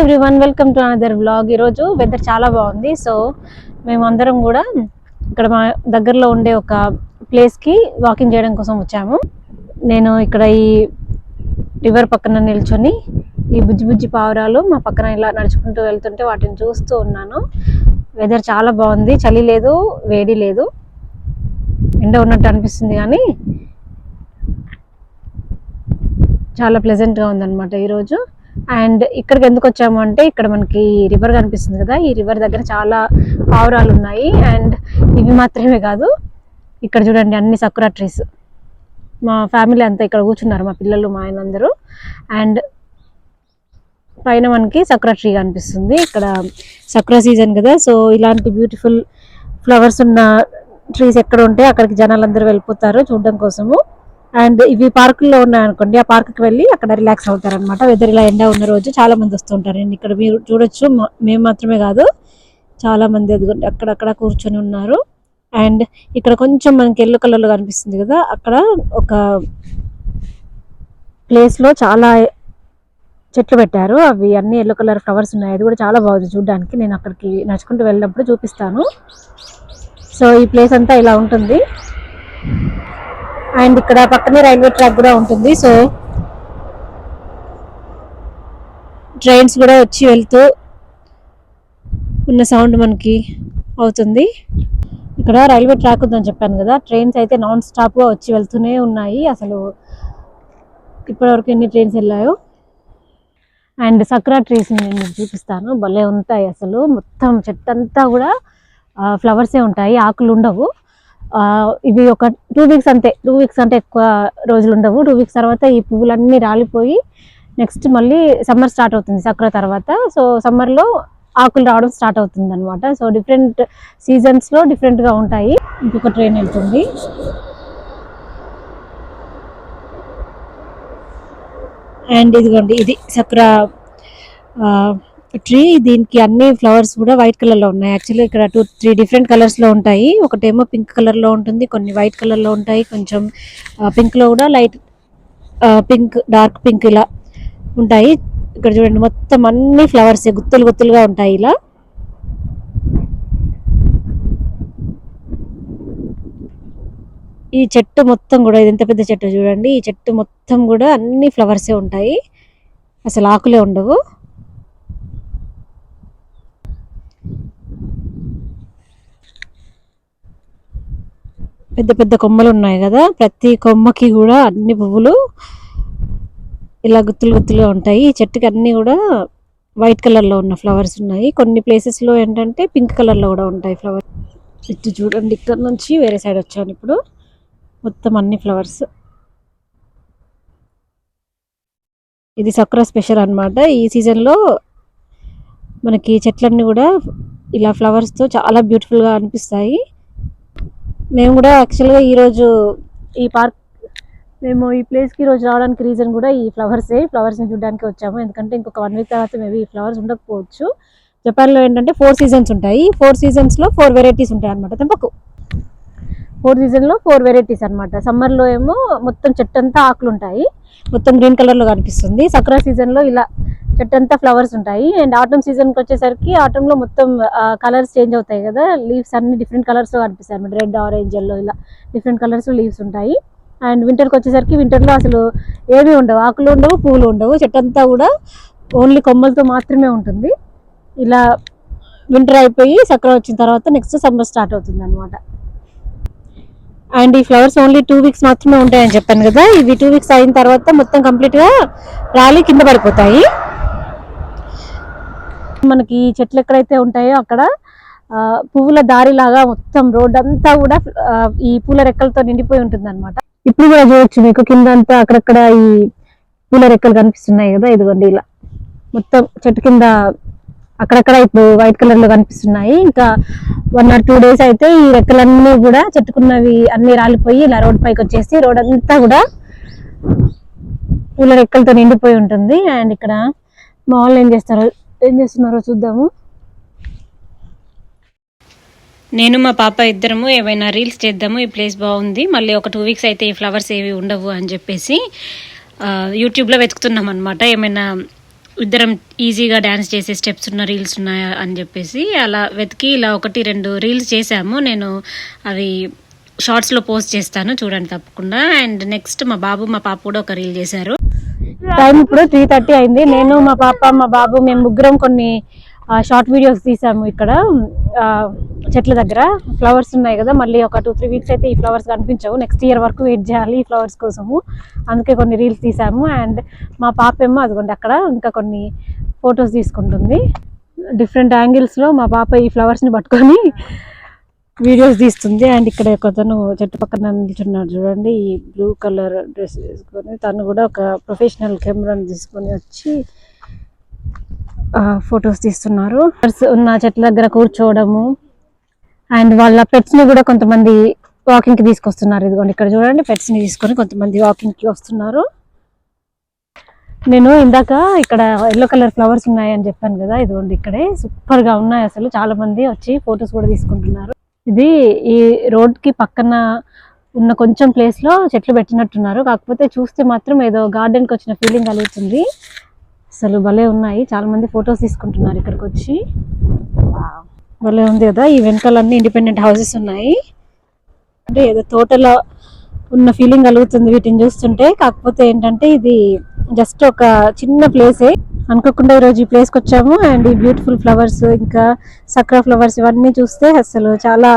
Everyone welcome to another vlog. ఈరోజు weather చాలా బాగుంది. సో మేమందరం కూడా ఇక్కడ మా దగ్గరలో ఉండే ఒక ప్లేస్కి వాకింగ్ చేయడం కోసం వచ్చాము. నేను ఇక్కడ ఈ రివర్ పక్కన నిల్చొని ఈ బుజ్జి బుజ్జి పావురాలు మా పక్కన ఇలా నడుచుకుంటూ వెళ్తుంటే వాటిని చూస్తూ ఉన్నాను. వెదర్ చాలా బాగుంది. చలి లేదు వేడి లేదు. ఎండ ఉన్నట్టు అనిపిస్తుంది కానీ చాలా ప్లెజెంట్గా ఉందన్నమాట ఈరోజు. అండ్ ఇక్కడికి ఎందుకు వచ్చాము అంటే ఇక్కడ మనకి రివర్ కనిపిస్తుంది కదా ఈ రివర్ దగ్గర చాలా పావురాలు ఉన్నాయి. అండ్ ఇవి మాత్రమే కాదు ఇక్కడ చూడండి అన్ని సకురా ట్రీస్ మా ఫ్యామిలీ అంతా ఇక్కడ కూర్చున్నారు మా పిల్లలు మా ఆయన అందరూ. అండ్ పైన మనకి సకురా ట్రీ కనిపిస్తుంది. ఇక్కడ సకురా సీజన్ కదా సో ఇలాంటి బ్యూటిఫుల్ ఫ్లవర్స్ ఉన్న ట్రీస్ ఎక్కడ ఉంటే అక్కడికి జనాలందరూ వెళ్ళిపోతారు చూడడం కోసము. అండ్ ఇవి పార్కుల్లో ఉన్నాయనుకోండి ఆ పార్క్కి వెళ్ళి అక్కడ రిలాక్స్ అవుతారు అనమాట వెదర్ ఇలా ఎండ ఉన్న రోజు చాలా మంది వస్తుంటారు అండ్ ఇక్కడ మీరు చూడొచ్చు మేము మాత్రమే కాదు చాలా మంది ఎదుగుండి అక్కడక్కడ కూర్చొని ఉన్నారు. అండ్ ఇక్కడ కొంచెం మనకి ఎల్లో కలర్లో కనిపిస్తుంది కదా అక్కడ ఒక ప్లేస్లో చాలా చెట్లు పెట్టారు. అవి అన్ని ఎల్లో కలర్ ఫ్లవర్స్ ఉన్నాయి. అది కూడా చాలా బాగుంది చూడడానికి. నేను అక్కడికి నడుచుకుంటూ వెళ్ళినప్పుడు చూపిస్తాను. సో ఈ ప్లేస్ అంతా ఇలా ఉంటుంది. అండ్ ఇక్కడ పక్కనే రైల్వే ట్రాక్ కూడా ఉంటుంది. సో ట్రైన్స్ కూడా వచ్చి వెళ్తూ ఉన్న సౌండ్ మనకి అవుతుంది. ఇక్కడ రైల్వే ట్రాక్ ఉందని చెప్పాను కదా ట్రైన్స్ అయితే నాన్ స్టాప్గా వచ్చి వెళ్తూనే ఉన్నాయి. అసలు ఇప్పటివరకు ఎన్ని ట్రైన్స్ వెళ్ళాయో. అండ్ సక్రా ట్రీస్ నేను చూపిస్తాను. భలే ఉంటాయి అసలు. మొత్తం చెట్టంతా కూడా ఫ్లవర్సే ఉంటాయి. ఆకులు ఉండవు ఇవి ఒక టూ వీక్స్ అంతే టూ వీక్స్ అంటే ఎక్కువ రోజులు ఉండవు. టూ వీక్స్ తర్వాత ఈ పువ్వులన్నీ రాలిపోయి నెక్స్ట్ మళ్ళీ సమ్మర్ స్టార్ట్ అవుతుంది సక్ర తర్వాత. సో సమ్మర్లో ఆకులు రావడం స్టార్ట్ అవుతుంది అనమాట సో డిఫరెంట్ సీజన్స్లో డిఫరెంట్గా ఉంటాయి. ఇంకొక ట్రైన్ వెళ్తుంది. అండ్ ఇదిగోండి ఇది సక్ర ట్రీ దీనికి అన్ని ఫ్లవర్స్ కూడా వైట్ కలర్లో ఉన్నాయి. యాక్చువల్లీ ఇక్కడ టూ త్రీ డిఫరెంట్ కలర్స్లో ఉంటాయి. ఒకటేమో పింక్ కలర్లో ఉంటుంది కొన్ని వైట్ కలర్లో ఉంటాయి కొంచెం పింక్లో కూడా లైట్ పింక్ డార్క్ పింక్ ఇలా ఉంటాయి. ఇక్కడ చూడండి మొత్తం అన్ని ఫ్లవర్స్ గుత్తులు గుత్తులుగా ఉంటాయి ఇలా. ఈ చెట్టు మొత్తం కూడా ఇది ఎంత పెద్ద చెట్టు చూడండి. ఈ చెట్టు మొత్తం కూడా అన్ని ఫ్లవర్సే ఉంటాయి. అసలు ఆకులే ఉండవు. పెద్ద పెద్ద కొమ్మలు ఉన్నాయి కదా. ప్రతి కొమ్మకి కూడా అన్ని పువ్వులు ఇలా గుత్తులు గుత్తులుగా ఉంటాయి. ఈ చెట్టుకి అన్ని కూడా వైట్ కలర్లో ఉన్న ఫ్లవర్స్ ఉన్నాయి. కొన్ని ప్లేసెస్లో ఏంటంటే పింక్ కలర్లో కూడా ఉంటాయి ఫ్లవర్ ఇటు చూడండి ఇక్కడ నుంచి వేరే సైడ్ వచ్చాను ఇప్పుడు. మొత్తం అన్ని ఫ్లవర్స్. ఇది సక్రా స్పెషల్ అన్నమాట. ఈ సీజన్లో మనకి చెట్లన్నీ కూడా ఇలా ఫ్లవర్స్తో చాలా బ్యూటిఫుల్గా అనిపిస్తాయి. మేము కూడా యాక్చువల్గా ఈరోజు ఈ పార్క్ మేము ఈ ప్లేస్కి ఈరోజు రావడానికి రీజన్ కూడా ఈ ఫ్లవర్సే ఫ్లవర్స్ని చూడడానికి వచ్చాము. ఎందుకంటే ఇంకొక వన్ వీక్ తర్వాత మేబీ ఈ ఫ్లవర్స్ ఉండకపోవచ్చు. జపాన్లో ఏంటంటే ఫోర్ సీజన్స్ ఉంటాయి. ఫోర్ సీజన్స్లో ఫోర్ వెరైటీస్ ఉంటాయి అనమాట తెంపకు. ఫోర్ సీజన్లో ఫోర్ వెరైటీస్ అనమాట సమ్మర్లో ఏమో మొత్తం చెట్టంతా ఆకులు ఉంటాయి. మొత్తం గ్రీన్ కలర్లో కనిపిస్తుంది. సక్రా సీజన్లో ఇలా చెట్టంతా ఫ్లవర్స్ ఉంటాయి. అండ్ ఆటమ్ సీజన్కి వచ్చేసరికి ఆటంలో మొత్తం కలర్స్ చేంజ్ అవుతాయి కదా. లీవ్స్ అన్ని డిఫరెంట్ కలర్స్లో కనిపిస్తాయి అనమాట రెడ్ ఆరెంజ్ ఎల్లో ఇలా డిఫరెంట్ కలర్స్ లీవ్స్ ఉంటాయి. అండ్ వింటర్కి వచ్చేసరికి వింటర్లో అసలు ఏమీ ఉండవు. ఆకులు ఉండవు పువ్వులు ఉండవు. చెట్టంతా కూడా ఓన్లీ కొమ్మలతో మాత్రమే ఉంటుంది. ఇలా వింటర్ అయిపోయి సక్కర వచ్చిన తర్వాత నెక్స్ట్ సమ్మర్ స్టార్ట్ అవుతుంది అనమాట అండ్ ఈ ఫ్లవర్స్ ఓన్లీ టూ వీక్స్ మాత్రమే ఉంటాయని చెప్పాను కదా. ఇవి టూ వీక్స్ అయిన తర్వాత మొత్తం కంప్లీట్గా ర్యాలీ రాలి కింద పడిపోతాయి. మనకి ఈ చెట్లు ఎక్కడైతే ఉంటాయో అక్కడ ఆ, పువ్వుల దారి లాగా మొత్తం రోడ్ అంతా కూడా ఈ పూల రెక్కలతో నిండిపోయి ఉంటుంది అనమాట ఇప్పుడు కూడా చూడొచ్చు మీకు కింద అంతా అక్కడక్కడ ఈ పూల రెక్కలు కనిపిస్తున్నాయి కదా ఇదిగోండి ఇలా. మొత్తం చెట్టు కింద అక్కడక్కడ ఇప్పుడు వైట్ కలర్లో కనిపిస్తున్నాయి. ఇంకా వన్ ఆర్ టూ డేస్ అయితే ఈ రెక్కలన్నీ కూడా చెట్టుకున్నవి అన్ని రాలిపోయి ఇలా రోడ్ పైకి వచ్చేసి రోడ్ అంతా కూడా పూల రెక్కలతో నిండిపోయి ఉంటుంది. అండ్ ఇక్కడ మా ఏం చేస్తారు? ఏం చేస్తున్నారో చూద్దాము. నేను మా పాప ఇద్దరము ఏమైనా రీల్స్ చేద్దాము ఈ ప్లేస్ బాగుంది మళ్ళీ ఒక టూ వీక్స్ అయితే ఈ ఫ్లవర్స్ ఏవి ఉండవు అని చెప్పేసి యూట్యూబ్లో వెతుకుతున్నాం అనమాట ఏమైనా ఇద్దరం ఈజీగా డ్యాన్స్ చేసే స్టెప్స్ ఉన్న రీల్స్ ఉన్నాయా అని చెప్పేసి అలా వెతికి ఇలా ఒకటి రెండు రీల్స్ చేశాము నేను అవి షార్ట్స్లో పోస్ట్ చేస్తాను చూడండి తప్పకుండా అండ్ నెక్స్ట్ మా బాబు మా పాప కూడా ఒక రీల్ చేశారు. టైం ఇప్పుడు త్రీ థర్టీ అయింది. నేను మా పాప మా బాబు మేము ముగ్గురం కొన్ని షార్ట్ వీడియోస్ తీసాము ఇక్కడ. చెట్ల దగ్గర. ఫ్లవర్స్ ఉన్నాయి కదా మళ్ళీ ఒక టూ త్రీ వీక్స్ అయితే ఈ ఫ్లవర్స్ కనిపించవు. నెక్స్ట్ ఇయర్ వరకు వెయిట్ చేయాలి ఈ ఫ్లవర్స్ కోసము. అందుకే కొన్ని రీల్స్ తీసాము. అండ్ మా పాప ఏమో అదిగోండి అక్కడ ఇంకా కొన్ని ఫొటోస్ తీసుకుంటుంది. డిఫరెంట్ యాంగిల్స్లో మా పాప ఈ ఫ్లవర్స్ని పట్టుకొని వీడియోస్ తీస్తుంది. అండ్ ఇక్కడ ఒకతను చెట్టు పక్కన నిల్చున్నాడు చూడండి. ఈ బ్లూ కలర్ డ్రెస్ వేసుకొని తను కూడా ఒక ప్రొఫెషనల్ కెమెరాని తీసుకొని వచ్చి ఫొటోస్ తీస్తున్నారు. ఉన్న చెట్ల దగ్గర కూర్చోవడము. అండ్ వాళ్ళ పెట్స్ని కూడా కొంతమంది వాకింగ్కి తీసుకొస్తున్నారు. ఇదిగోండి ఇక్కడ చూడండి పెట్స్ని ని తీసుకొని కొంతమంది వాకింగ్కి వస్తున్నారు. నేను ఇందాక ఇక్కడ ఎల్లో కలర్ ఫ్లవర్స్ ఉన్నాయని చెప్పాను కదా ఇదిగోండి ఇక్కడే. సూపర్గా ఉన్నాయి అసలు. చాలా మంది వచ్చి ఫొటోస్ కూడా తీసుకుంటున్నారు. ఇది ఈ రోడ్కి పక్కన ఉన్న కొంచెం ప్లేస్లో చెట్లు పెట్టినట్టున్నారు. కాకపోతే చూస్తే మాత్రం ఏదో గార్డెన్కి వచ్చిన ఫీలింగ్ కలుగుతుంది. అసలు భలే ఉన్నాయి. చాలా మంది ఫొటోస్ తీసుకుంటున్నారు ఇక్కడికి వచ్చి. భలే ఉంది కదా ఈ వెనకాలన్నీ ఇండిపెండెంట్ హౌసెస్ ఉన్నాయి. అంటే ఏదో తోటలో ఉన్న ఫీలింగ్ కలుగుతుంది వీటిని చూస్తుంటే. కాకపోతే ఏంటంటే ఇది జస్ట్ ఒక చిన్న ప్లేసే అనుకోకుండా ఈరోజు ఈ ప్లేస్కి వచ్చాము. అండ్ ఈ బ్యూటిఫుల్ ఫ్లవర్స్ ఇంకా సక్రా ఫ్లవర్స్ ఇవన్నీ చూస్తే అసలు చాలా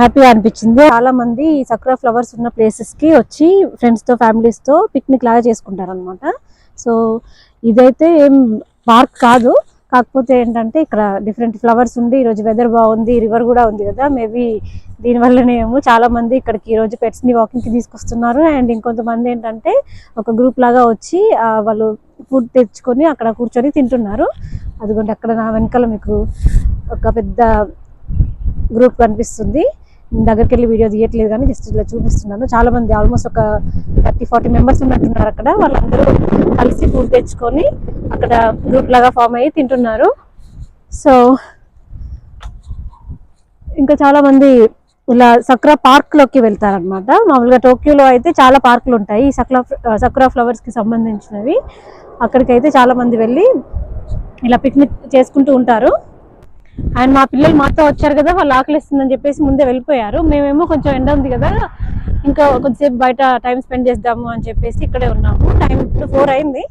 హ్యాపీగా అనిపించింది. చాలా మంది ఈ సక్రా ఫ్లవర్స్ ఉన్న ప్లేసెస్కి వచ్చి ఫ్రెండ్స్తో ఫ్యామిలీస్తో పిక్నిక్ లాగా చేసుకుంటారు అనమాట సో ఇదైతే ఏం పార్క్ కాదు. కాకపోతే ఏంటంటే ఇక్కడ డిఫరెంట్ ఫ్లవర్స్ ఉంది ఈరోజు వెదర్ బాగుంది రివర్ కూడా ఉంది కదా. మేబీ దీనివల్లనేమో చాలామంది చాలా మంది ఇక్కడికి ఈ రోజు వాకింగ్కి వాకింగ్కి తీసుకొస్తున్నారు. అండ్ ఇంకొంతమంది ఏంటంటే ఒక గ్రూప్ లాగా వచ్చి వాళ్ళు ఫుడ్ తెచ్చుకొని అక్కడ కూర్చొని తింటున్నారు. అదిగోండి అక్కడ నా వెనకాల మీకు ఒక పెద్ద గ్రూప్ కనిపిస్తుంది. దగ్గరికి వెళ్ళి వీడియో తీయట్లేదు కానీ జస్ట్ ఇలా చూపిస్తున్నాను. చాలా మంది ఆల్మోస్ట్ ఒక థర్టీ ఫార్టీ మెంబర్స్ ఉన్నట్టున్నారు అక్కడ. వాళ్ళందరూ కలిసి ఫుడ్ తెచ్చుకొని అక్కడ గ్రూప్ లాగా ఫామ్ అయ్యి తింటున్నారు. సో ఇంకా చాలా మంది ఇలా సక్రా పార్క్లోకి వెళ్తారనమాట మామూలుగా టోక్యోలో అయితే చాలా పార్కులు ఉంటాయి. ఈ సక్రా సక్రా ఫ్లవర్స్కి సంబంధించినవి. అక్కడికి అయితే చాలా మంది వెళ్ళి ఇలా పిక్నిక్ చేసుకుంటూ ఉంటారు. అండ్ మా పిల్లలు మాతో వచ్చారు కదా వాళ్ళు ఆకలిస్తుందని చెప్పేసి ముందే వెళ్ళిపోయారు. మేమేమో కొంచెం ఎండ ఉంది కదా ఇంకా కొద్దిసేపు బయట టైం స్పెండ్ చేద్దాము అని చెప్పేసి ఇక్కడే ఉన్నాము. టైం ఇప్పుడు ఫోర్ అయింది.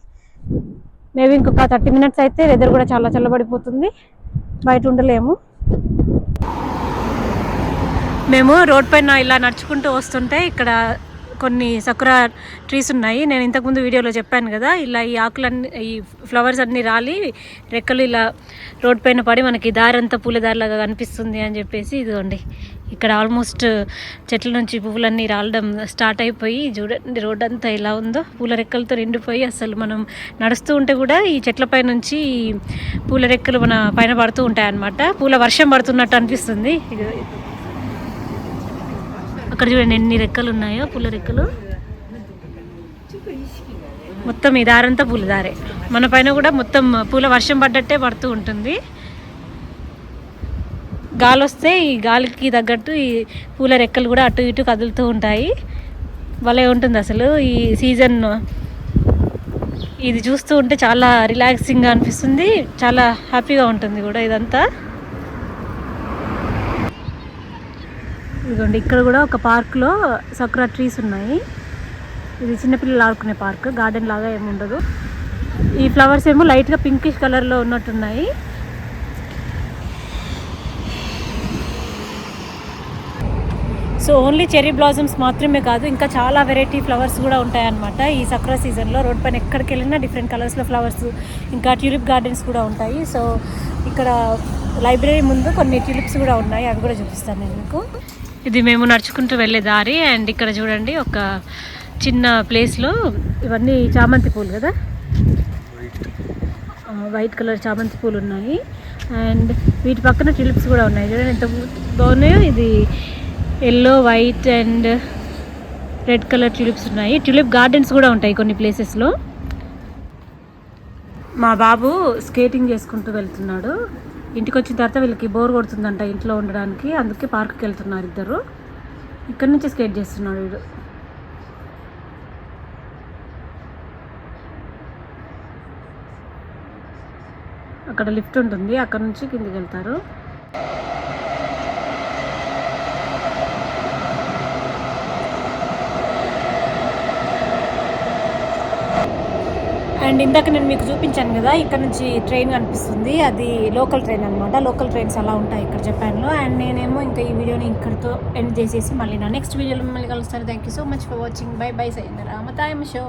మేబీ ఇంకొక థర్టీ మినిట్స్ అయితే వెదర్ కూడా చాలా చల్లబడిపోతుంది. బయట ఉండలేము. మేము రోడ్ పైన ఇలా నడుచుకుంటూ వస్తుంటే ఇక్కడ కొన్ని సకురా ట్రీస్ ఉన్నాయి. నేను ఇంతకుముందు వీడియోలో చెప్పాను కదా ఇలా ఈ ఆకులన్నీ ఈ ఫ్లవర్స్ అన్నీ రాలి రెక్కలు ఇలా రోడ్ పైన పడి మనకి దారంతా పూలదారిలాగా కనిపిస్తుంది అని చెప్పేసి ఇదిగోండి. ఇక్కడ ఆల్మోస్ట్ చెట్ల నుంచి పువ్వులన్నీ రాలడం స్టార్ట్ అయిపోయి చూడండి రోడ్ అంతా ఎలా ఉందో. పూల రెక్కలతో నిండిపోయి అసలు మనం నడుస్తూ ఉంటే కూడా ఈ చెట్లపై నుంచి పూల రెక్కలు మన పైన పడుతూ ఉంటాయి అన్నమాట పూల వర్షం పడుతున్నట్టు అనిపిస్తుంది. ఇది- అక్కడ చూడండి ఎన్ని రెక్కలు ఉన్నాయో పూల రెక్కలు. మొత్తం ఈ దారంతా పూల దారే మన పైన కూడా మొత్తం పూల వర్షం పడ్డట్టే పడుతూ ఉంటుంది. గాలి వస్తే ఈ గాలికి తగ్గట్టు ఈ పూల రెక్కలు కూడా అటు ఇటు కదులుతూ ఉంటాయి. భలే ఉంటుంది అసలు ఈ సీజన్. ఇది చూస్తూ ఉంటే చాలా రిలాక్సింగ్గా అనిపిస్తుంది. చాలా హ్యాపీగా ఉంటుంది కూడా ఇదంతా. ఇదిగోండి ఇక్కడ కూడా ఒక పార్క్లో సక్రా ట్రీస్ ఉన్నాయి. ఇది చిన్నపిల్లలు ఆడుకునే పార్క్ గార్డెన్ లాగా ఏమి ఉండదు. ఈ ఫ్లవర్స్ ఏమో లైట్గా పింకిష్ కలర్లో ఉన్నట్టున్నాయి. సో ఓన్లీ చెర్రీ బ్లాజమ్స్ మాత్రమే కాదు ఇంకా చాలా వెరైటీ ఫ్లవర్స్ కూడా ఉంటాయన్నమాట ఈ సక్రా సీజన్లో రోడ్ పైన ఎక్కడికి వెళ్ళినా డిఫరెంట్ కలర్స్లో ఫ్లవర్స్ ఇంకా ట్యూలిప్ గార్డెన్స్ కూడా ఉంటాయి. సో ఇక్కడ లైబ్రరీ ముందు కొన్ని ట్యూలిప్స్ కూడా ఉన్నాయి అవి కూడా చూపిస్తాను నేను మీకు. ఇది మేము నడుచుకుంటూ వెళ్ళే దారి అండ్ ఇక్కడ చూడండి ఒక చిన్న ప్లేస్లో ఇవన్నీ చామంతి పూలు కదా? వైట్ కలర్ చామంతి పూలు ఉన్నాయి. అండ్ వీటి పక్కన ట్యూలిప్స్ కూడా ఉన్నాయి. చూడండి ఎంత బాగున్నాయో. ఇది yellow white and red colour tulips ఉన్నాయి. ట్యూలిప్ గార్డెన్స్ కూడా ఉంటాయి కొన్ని ప్లేసెస్లో మా బాబు స్కేటింగ్ చేసుకుంటూ వెళ్తున్నాడు. ఇంటికి వచ్చిన తర్వాత వీళ్ళకి బోర్ కొడుతుందంట ఇంట్లో ఉండడానికి. అందుకే పార్క్కి వెళ్తున్నారు ఇద్దరు. ఇక్కడి నుంచి స్కేట్ చేస్తున్నాడు వీడు. అక్కడ లిఫ్ట్ ఉంటుంది. అక్కడ నుంచి కిందికి వెళ్తారు. అండ్ ఇందాక నేను మీకు చూపించాను కదా ఇక్కడ నుంచి ట్రైన్ కనిపిస్తుంది. అది లోకల్ ట్రైన్ అనమాట లోకల్ ట్రైన్స్ అలా ఉంటాయి ఇక్కడ జపాన్లో. అండ్ నేనేమో ఇంకా ఈ వీడియోని ఇక్కడితో ఎండ్ చేసేసి మళ్ళీ నా నెక్స్ట్ వీడియోలో మిమ్మల్ని కలుస్తాను. Thank you so much for watching bye bye సైందరా తాయమ్ షో